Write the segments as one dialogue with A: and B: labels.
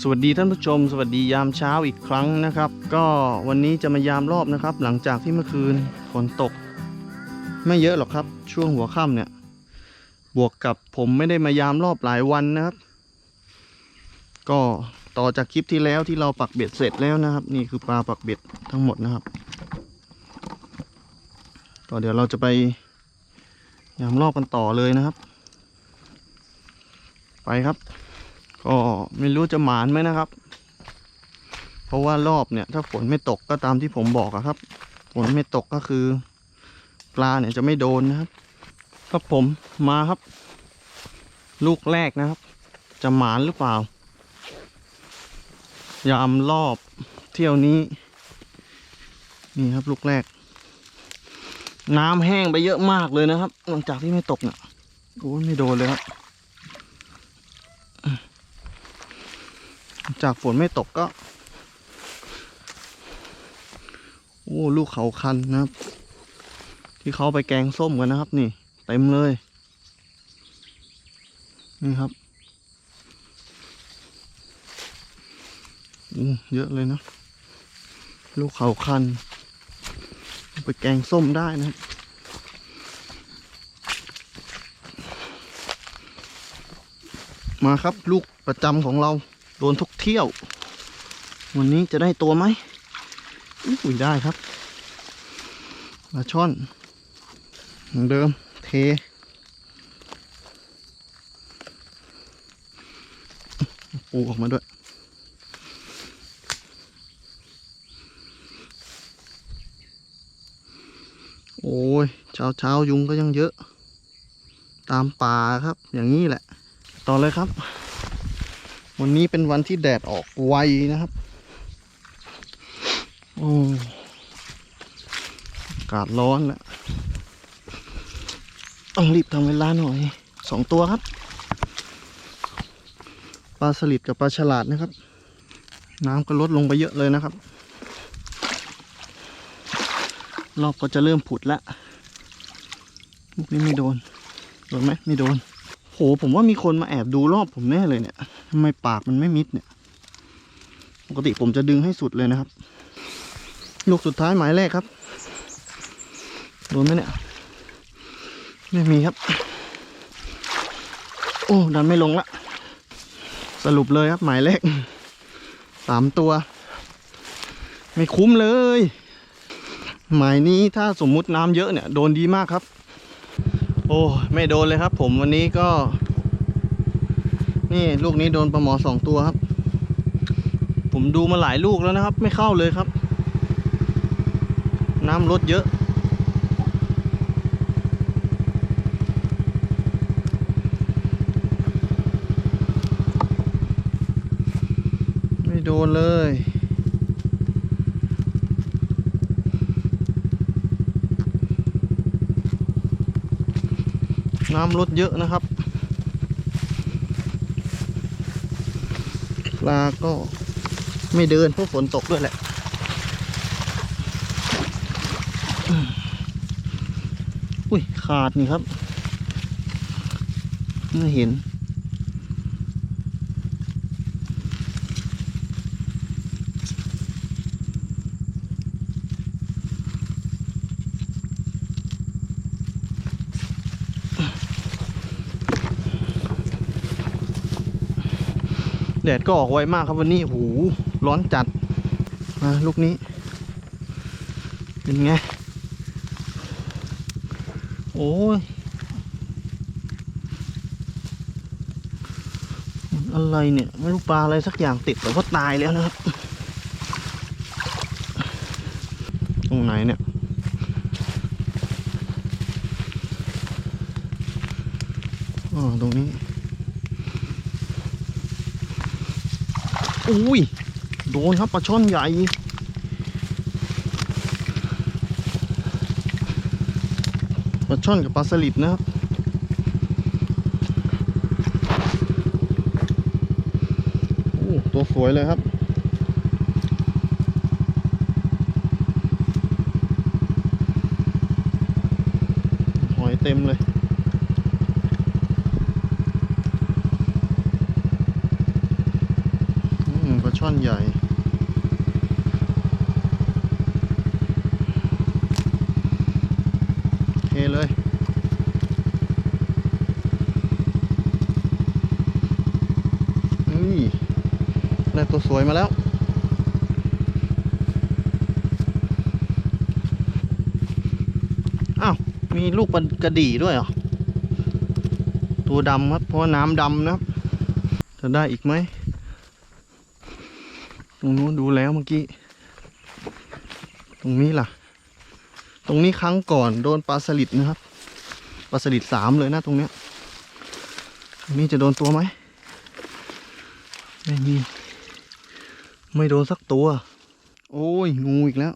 A: สวัสดีท่านผู้ชม สวัสดียามเช้าอีกครั้งนะครับ ก็วันนี้จะมายามรอบนะครับ หลังจากที่เมื่อคืนฝนตก ไม่เยอะหรอกครับ ช่วงหัวค่ำเนี่ย บวกกับผมไม่ได้มายามรอบหลายวันนะครับ ก็ต่อจากคลิปที่แล้วที่เราปักเบ็ดเสร็จแล้วนะครับ นี่คือปลาปักเบ็ดทั้งหมดนะครับก็เดี๋ยวเราจะไปยามรอบกันต่อเลยนะครับ ไปครับ ก็ไม่รู้จะหมานไหมนะครับ เพราะว่ารอบเนี่ย ถ้าฝนไม่ตกก็ตามที่ผมบอกอะครับ ฝนไม่ตกก็คือ ปลาเนี่ยจะไม่โดนนะครับ ครับผมมาครับ ลูกแรกนะครับ จะหมานหรือเปล่า ยามรอบเที่ยวนี้ นี่ครับลูกแรก น้ำแห้งไปเยอะมากเลยนะครับ หลังจากที่ไม่ตกเนี่ยโอ้ไม่โดนเลยครับ จากฝนไม่ตกก็ โอ้ลูกเขาคันนะครับ ที่เขาไปแกงส้มกันนะครับ นี่เต็มเลย นี่ครับเยอะเลยนะ ลูกเขาคัน ไปแกงส้มได้นะครับมาครับลูกประจำของเรา ดนทุกเที่ยว วันนี้จะได้ตัวไหมอุ้ยได้ครับปลาช่อนเหมือนเดิมเทปูออกมาด้วย โอ้ยเช้าเช้ายุงก็ยังเยอะ ตามป่าครับ อย่างนี้แหละ ต่อเลยครับ วันนี้เป็นวันที่แดดออกไวนะครับโอ้อากาศร้อนแล้วต้องรีบทำเวลาหน่อยสองตัวครับ ปลาสลิดกับปลาฉลาดนะครับ น้ำก็ลดลงไปเยอะเลยนะครับ รอบก็จะเริ่มผุดแล้วลูกนี้ไม่โดน โดนไหมไม่โดน โหผมว่ามีคนมาแอบดูรอบผมแน่เลยเนี่ย ทำไมปากมันไม่มิดเนี่ย ปกติผมจะดึงให้สุดเลยนะครับ ลูกสุดท้ายหมายแรกครับ โดนไหมเนี่ย ไม่มีครับ โอ้ดันไม่ลงละ สรุปเลยครับหมายแรก สามตัว ไม่คุ้มเลย หมายนี้ถ้าสมมุติน้ำเยอะเนี่ย โดนดีมากครับ โอ้ ไม่โดนเลยครับ ผมวันนี้ก็ นี่ลูกนี้โดนปลาหมอสองตัวครับ ผมดูมาหลายลูกแล้วนะครับ ไม่เข้าเลยครับ น้ำลดเยอะไม่โดนเลย น้ำลดเยอะนะครับ ลาก็ไม่เดินเพราะฝนตกด้วยแหละอุ้ยขาดนี่ครับเม่เห็น แดดก็ออกไวมากครับวันนี้หูร้อนจัดมาลูกนี้ เป็นไง โอ้ย อะไรเนี่ย ไม่รู้ปลาอะไรสักอย่างติดแต่ว่าตายแล้วนะครับ ตรงไหนเนี่ยอ๋อตรงนี้ อุ้ย โดนครับปลาช่อนใหญ่ปลาช่อนกับปลาสลิดนะครับโอ้ตัวสวยเลยครับหอยเต็มเลย น ช่อนใหญ่เทเลยนี่ได้ตัวสวยมาแล้วอ้าวมีลูกปลากระดี่ด้วยเหรอ ตัวดำครับ เพราะว่าน้ำดำนะครับ จะได้อีกไหม รงนู้นดูแล้วเมื่อกี้ ตรงนี้ล่ะ ตรงนี้ครั้งก่อนโดนปลาสลิดนะครับ ปลาสลิดสามเลยนะตรงเนี้ยตรงนี้จะโดนตัวไหม ไม่มี ไม่โดนสักตัว โอ้ย งูอีกแล้ว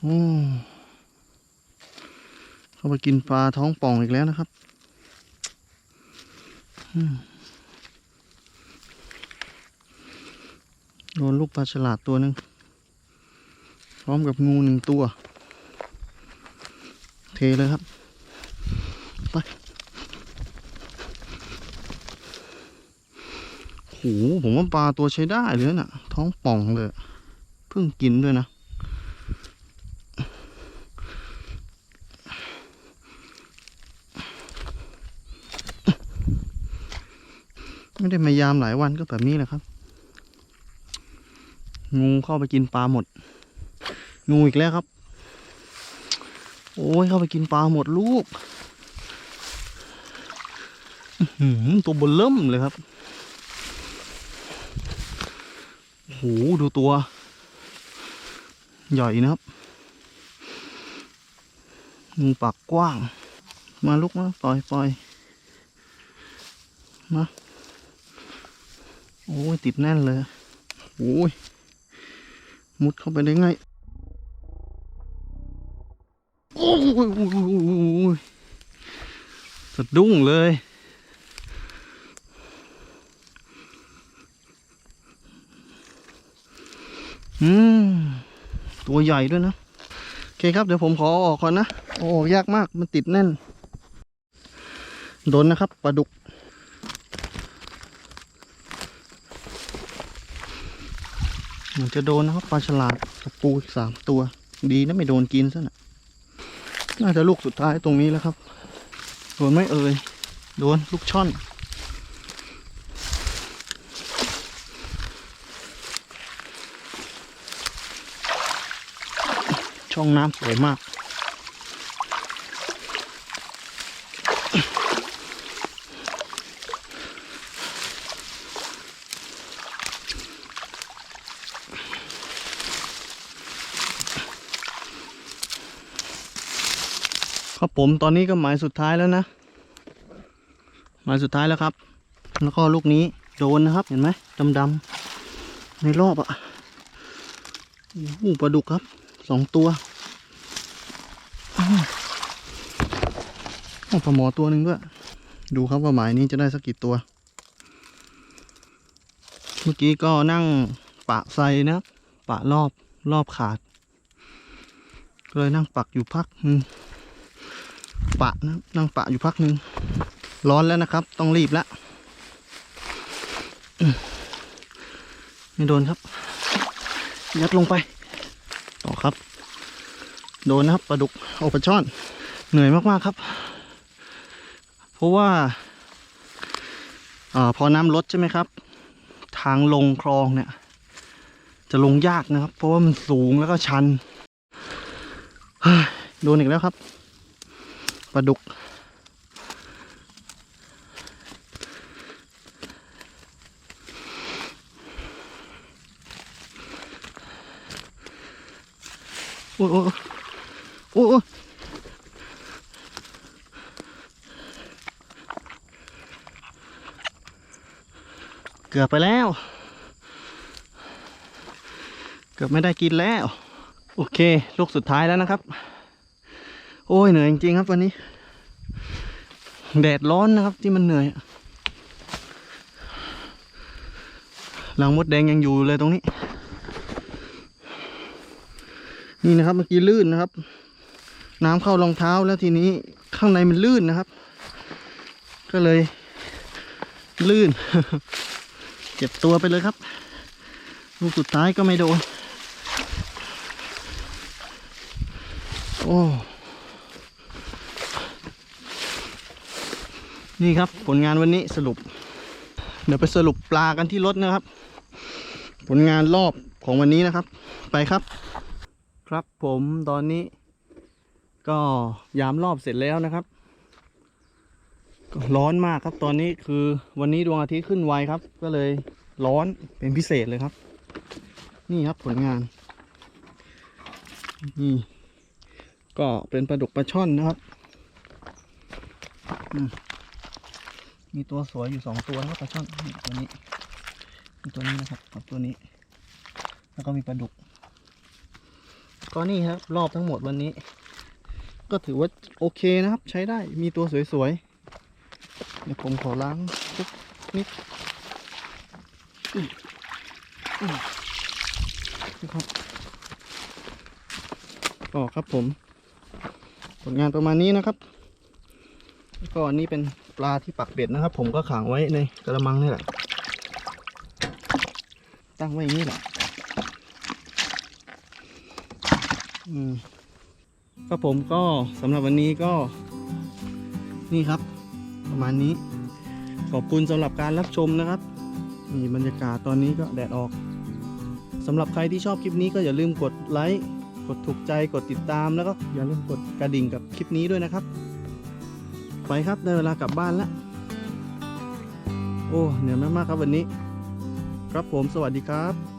A: โอ้เข้าไปกินปลาท้องป่องอีกแล้วนะครับ อืม โดนลูกปลาฉลาดตัวนึง พร้อมกับงูหนึ่งตัว เทเลยครับ ไปโหผมว่าปลาตัวใช้ได้เลยนะ่ะ ท้องป่องเลย เพิ่งกินด้วยนะไม่ได้มายามหลายวันก็แบบนี้แหละครับ งูเข้าไปกินปลาหมด งูอีกแล้วครับ โอ้ยเข้าไปกินปลาหมดลูกหือตัวเบนเริ่มเลยครับโอ้โหดูตัว ใหญ่นะครับงูปากกว้าง มาลูกมาปล่อยปล่อยมาโอ้ยติดแน่นเลยโอ้ย มุดเข้าไปได้ไงโอ้ยสะดุ้งเลย อืม ตัวใหญ่ด้วยนะ โอเคครับ เดี๋ยวผมขอออกก่อนนะ โอ้ยากมาก มันติดแน่น โดนนะครับปลาดุก เห มือนจะโดนนะครับปลาฉลาดกับปูอีกสามตัว ดีนะไม่โดนกินซะนะน่าจะลูกสุดท้ายตรงนี้แล้วครับ โดนไหม่เอ่ย โดนลูกช่อน ช่องน้ำสวยมาก ผมตอนนี้ก็หมายสุดท้ายแล้วนะ หมายสุดท้ายแล้วครับ แล้วก็ลูกนี้โดนนะครับเห็นไหมดำๆในรอบอะ่ะโอ้โหปลาดุกครับสองตัวอ้าวโอ้ปลาหมอตัวหนึ่งด้วย ดูครับว่าหมายนี้จะได้สักกี่ตัว เมื่อกี้ก็นั่งปะไซนะครับปะรอบรอบขาดก็เลยนั่งปักอยู่พักนึง ปะนะนั่งปะอยู่พักหนึ่งร้อนแล้วนะครับ ต้องรีบแล้วไม่โดนครับ ยัดลงไป ต่อครับ โดนนะครับปลาดุกโอปลาช่อน เหนื่อยมากๆครับ เพราะว่าอพอน้ำลดใช่ไหมครับ ทางลงคลองเนี่ย จะลงยากนะครับ เพราะว่ามันสูงแล้วก็ชันโดนอีกแล้วครับ ปลาดุก โอ้โอ้โอ้โอ้เกือบไปแล้ว เกือบไม่ได้กินแล้ว โอเค ลูกสุดท้ายแล้วนะครับ อ้ยเหนื่อยจริงๆครับวันนี้ แดดร้อนนะครับที่มันเหนื่อยหลังมดแดงยังอยู่เลยตรงนี้ นี่นะครับเมื่อกี้ลื่นนะครับ น้ำเข้ารองเท้าแล้วทีนี้ข้างในมันลื่นนะครับ ก็เลย ลื่น เจ็บตัวไปเลยครับลูกสุดท้ายก็ไม่โดน โอ้ นี่ครับผลงานวันนี้สรุป เดี๋ยวไปสรุปปลากันที่รถนะครับ ผลงานรอบของวันนี้นะครับ ไปครับ ครับผมตอนนี้ ก็ยามรอบเสร็จแล้วนะครับร้อนมากครับตอนนี้คือวันนี้ดวงอาทิตย์ขึ้นไวครับ ก็เลยร้อนเป็นพิเศษเลยครับ นี่ครับผลงานนี่ก็เป็นปลาดุกปลาช่อนนะครับ มีตัวสวยอยู่สองตัวนะปลาช่อนนี่ตัวนี้มีตัวนี้นะครับกับตัวนี้ แล้วก็มีปลาดุก ก็นี่ครับ รอบทั้งหมดวันนี้ ก็ถือว่าโอเคนะครับ ใช้ได้มีตัวสวยๆเดี๋ยวผมขอล้างทุกนิดอืมอืมนะครับก็ครับผม ผลงานประมาณนี้นะครับแล้วก็อันนี้เป็น ปลาที่ปักเบ็ดนะครับ ผมก็ขังไว้ในกระมังนี่แหละ ตั้งไว้อย่างนี้แหละอืมก็ผมก็สำหรับวันนี้ก็ นี่ครับ ประมาณนี้ ขอบคุณสำหรับการรับชมนะครับนี่บรรยากาศตอนนี้ก็แดดออกสำหรับใครที่ชอบคลิปนี้ก็อย่าลืมกดไลค์ กดถูกใจ กดติดตามแล้วก็อย่าลืมกดกระดิ่งกับคลิปนี้ด้วยนะครับ ไปครับได้เวลากลับบ้านแล้ว โอ้เหนื่อยมากๆครับวันนี้ ครับผมสวัสดีครับ